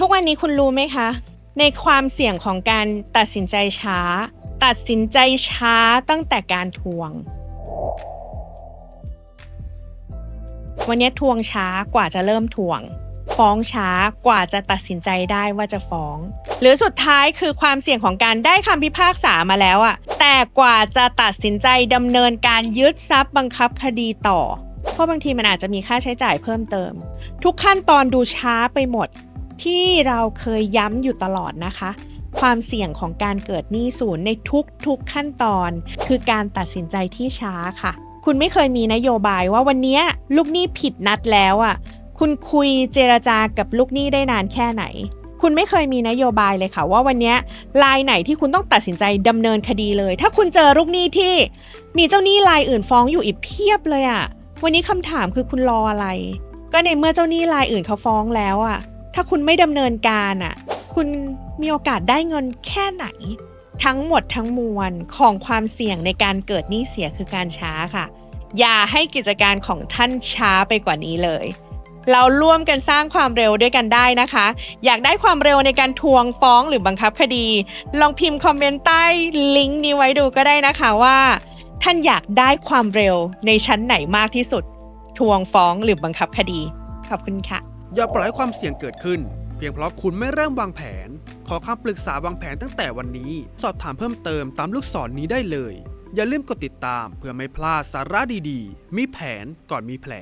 ทุกวันนี้คุณรู้ไหมคะ ในความเสี่ยงของการตัดสินใจช้า ตัดสินใจช้าตั้งแต่การทวง วันนี้ทวงช้ากว่าจะเริ่มทวง ฟ้องช้ากว่าจะตัดสินใจได้ว่าจะฟ้อง หรือสุดท้ายคือความเสี่ยงของการได้คำพิพากษามาแล้วอะแต่กว่าจะตัดสินใจดำเนินการยึดทรัพย์บังคับคดีต่อ เพราะบางทีมันอาจจะมีค่าใช้จ่ายเพิ่มเติม ทุกขั้นตอนดูช้าไปหมด ที่เราเคยย้ำอยู่ตลอดนะคะ ความเสี่ยงของการเกิดหนี้ศูนย์ในทุกๆขั้นตอน คือการตัดสินใจที่ช้าค่ะ คุณไม่เคยมีนโยบายว่าวันนี้ลูกหนี้ผิดนัดแล้วอะคุณคุยเจรจากับลูกหนี้ได้นานแค่ไหน คุณไม่เคยมีนโยบายเลยค่ะ ว่าวันนี้ยรายไหนที่คุณต้องตัดสินใจดำเนินคดีเลย ถ้าคุณเจอลูกหนี้ที่ มีเจ้าหนี้รายอื่นฟ้องอยู่อีกเพียบเลยอะวันนี้คำถามคือคุณรออะไร ก็ในเมื่อเจ้าหนี้รายอื่นเขาฟ้องแล้วอะ ถ้าคุณไม่ดำเนินการอะ คุณมีโอกาสได้เงินแค่ไหน ทั้งหมดทั้งมวลของความเสี่ยงในการเกิดหนี้เสียคือการช้าค่ะ อย่าให้กิจการของท่านช้าไปกว่านี้เลย เราร่วมกันสร้างความเร็วด้วยกันได้นะคะ อยากได้ความเร็วในการทวงฟ้องหรือบังคับคดี ลองพิมพ์คอมเมนต์ใต้ลิงก์นี้ไว้ดูก็ได้นะคะว่าท่านอยากได้ความเร็วในชั้นไหนมากที่สุด ทวงฟ้องหรือบังคับคดี ขอบคุณค่ะ อย่าปล่อยให้ความเสี่ยงเกิดขึ้น เพียงเพราะคุณไม่เริ่มวางแผน ขอคำปรึกษาวางแผนตั้งแต่วันนี้ สอบถามเพิ่มเติมตามลูกศรนนี้ได้เลย อย่าลืมกดติดตามเพื่อไม่พลาดสาระดีๆ มีแผนก่อนมีแผล